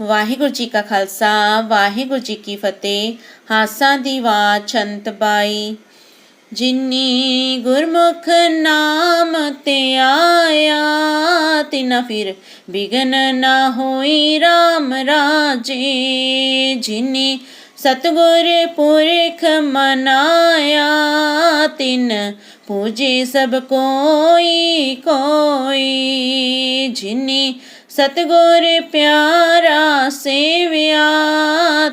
ਵਾਹਿਗੁਰੂ ਜੀ ਕਾ ਖਾਲਸਾ, ਵਾਹਿਗੁਰੂ ਜੀ ਕੀ ਫਤਿਹ। ਹਾਸਾ ਦੀ ਬਾਤ ਛੰਤ ਬਾਈ ਜਿਨੀ ਗੁਰਮੁਖ ਨਾਮ ਤੇ ਆਇਆ, ਤਿਨਾ ਫਿਰ ਬਿਗਨ ਨਾ ਹੋਈ RAM ਰਾਜੇ। ਜਿਨੀ ਸਤਗੁਰ ਪੁਰਖ ਮਨਾਇਆ, ਤਿਨ ਪੂਜੇ ਸਭ ਕੋਈ ਕੋਈ ਜਿਨੀ ਸਤਗੁਰ ਪਿਆਰਾ ਸੇਵਿਆ,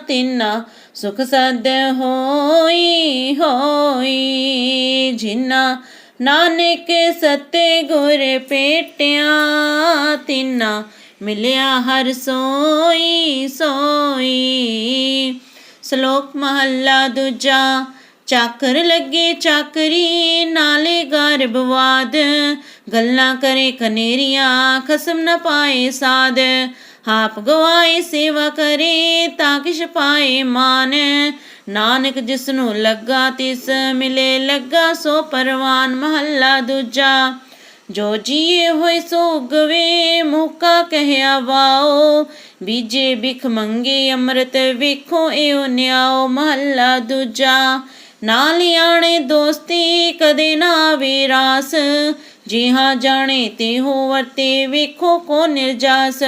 ਤਿਨਾ ਸੁਖ ਸਦ ਹੋਈ ਹੋਈ ਜਿਨਾ ਨਾਨਕ ਸਤੇ ਗੁਰ ਪੇਟਿਆ, ਤਿਨਾ ਮਿਲਿਆ ਹਰ ਸੋਈ ਸੋਈ। ਸ਼ਲੋਕ ਮਹੱਲਾ ਦੂਜਾ ਚਾਕਰ ਲੱਗੇ ਚਾਕਰੀ, ਨਾਲੇ ਗਰਭਵਾਦ ਗੱਲਾਂ ਕਰੇ ਕਨੇਰੀਆਂ, ਖਸਮ ਨਾ ਪਾਏ ਸਾਧ ਹਾਪ ਗਵਾਏ ਸੇਵਾ ਕਰੇ ਤਾਂ ਕਿਛ ਪਾਏ ਮਾਨ। ਨਾਨਕ ਜਿਸ ਨੂੰ ਲੱਗਾ ਤਿਸ, ਮਿਲੇ ਲੱਗਾ ਸੋ ਪਰਵਾਨ ਮਹੱਲਾ ਦੂਜਾ। ਜੋ ਜੀਏ ਹੋਏ ਸੋ ਗਵੇ ਮੁਕਾ ਕਹਿਆ ਵਾਓ। ਬੀਜੇ ਬਿਖ ਮੰਗੇ, ਅੰਮ੍ਰਿਤ ਵੇਖੋ, ਏਉ ਨਿਆਓ ਮਹੱਲਾ ਦੂਜਾ। ਨਾ ਲਿਆਣੇ ਦੋਸਤੀ ਕਦੇ ਨਾ ਆਵੇ ਰਾਸ ਜਿਹਾ ਜਾਣੇ ਤੇ ਹੋ ਵਰਤੇ ਵੇਖੋ ਕੋ ਨਿਰਜਾਸ।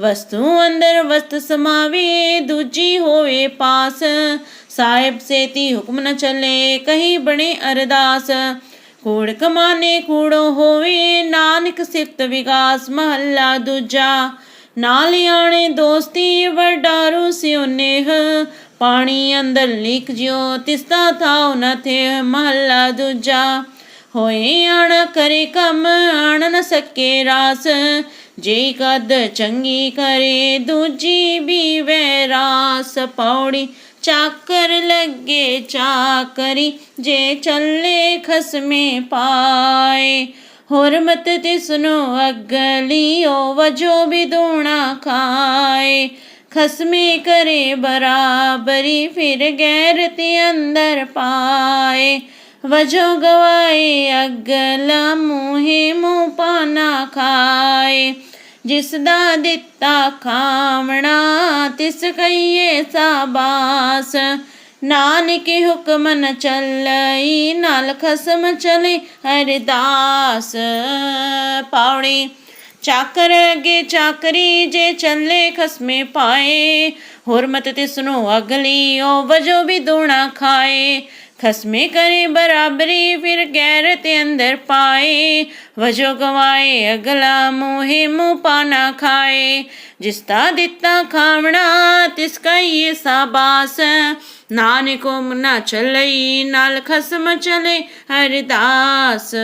ਵਸਤੂ ਅੰਦਰ ਵਸਤ ਸਮਾਵੇ, ਦੂਜੀ ਹੋਵੇ ਪਾਸ। ਸਾਹਿਬ ਸੇਤੀ ਹੁਕਮ ਨ ਚਲੇ, ਕਹੀ ਬਣੇ ਅਰਦਾਸ। ਕੂੜ ਕਮਾਨੇ ਕੂੜੋ ਹੋਵੇ, ਨਾਨਕ ਸਿਫਤ ਵਿਗਾਸ, ਮਹੱਲਾ ਦੂਜਾ। ਨਾਲ ਆਣੇ ਦੋਸਤੀ ਵਡਾਰੂ ਸਿਉਨੇਹ ਪਾਣੀ ਅੰਦਰ ਲਿਖ ਜਿਓ ਤਿਸਤਾ ਥਾਉ ਨ ਥੇ ਮਹੱਲਾ ਦੂਜਾ। ਹੋਏ ਆਣ ਕਰੇ ਕੰਮ ਆਣ ਨ ਸਕੇ ਰਾਸ। ਜੇ ਕਦ ਚੰਗੀ ਕਰੇ, ਦੂਜੀ ਵੀ ਵੈਰਾਸ। ਪੌੜੀ ਚਾਕਰ ਲੱਗੇ ਚਾਕਰੀ, ਜੇ ਚੱਲੇ ਖਸਮੇ ਪਾਏ। ਹੁਰਮਤ ਤਿਸਨੋ ਓ ਵਜੋ ਵੀ ਦੂਣਾ ਖਾਏ। ਖਸਮੇ ਕਰੇ ਬਰਾਬਰੀ, ਫਿਰ ਗੈਰ ਤੇ ਅੰਦਰ ਪਾਏ। ਵਜੋ ਗਵਾਏ ਅਗਲਾ, ਮੂਹੇ ਮੂੰਹ ਪਾਨਾ ਖਾਏ। ਜਿਸ ਦਾ ਦਿੱਤਾ ਖਾਵਣਾ ਤਿਸ ਕਈਏ ਸਾਬਾਸ। ਨਾਨਕ ਹੁਕਮ ਨ ਚੱਲਈ, ਨਾਲ ਖਸਮ ਚਲੇ ਹਰਿਦਾਸ ਪਾਉਣੀ ਚਾਕਰ ਅਗੇ ਚਾਕਰੀ ਜੇ ਚੱਲੇ ਖਸਮੇ ਪਾਏ, ਹੁਰਮਤ ਤਿਸ ਨੂੰ ਅਗਲੀ ਓ ਵਜੋ ਵੀ ਦੂਣਾ ਖਾਏ। ਖਸਮੇ ਕਰੇ ਬਰਾਬਰੀ, ਫਿਰ ਗੈਰ ਤੇ ਅੰਦਰ ਪਾਏ। ਵਜੋ ਗਵਾਏ, ਅਗਲਾ ਮੂਹੇ ਮੂੰਹ ਪਾਣਾ ਖਾਏ। ਜਿਸ ਦਾ ਦਿੱਤਾ ਖਾਵਣਾ, ਤਿਸ ਕਈ ਸਾਬਾਸ। ਨਾਨਕ ਨਾ ਚੱਲਈ, ਨਾਲ ਖਸਮ ਚਲੇ ਹਰਦਾਸ।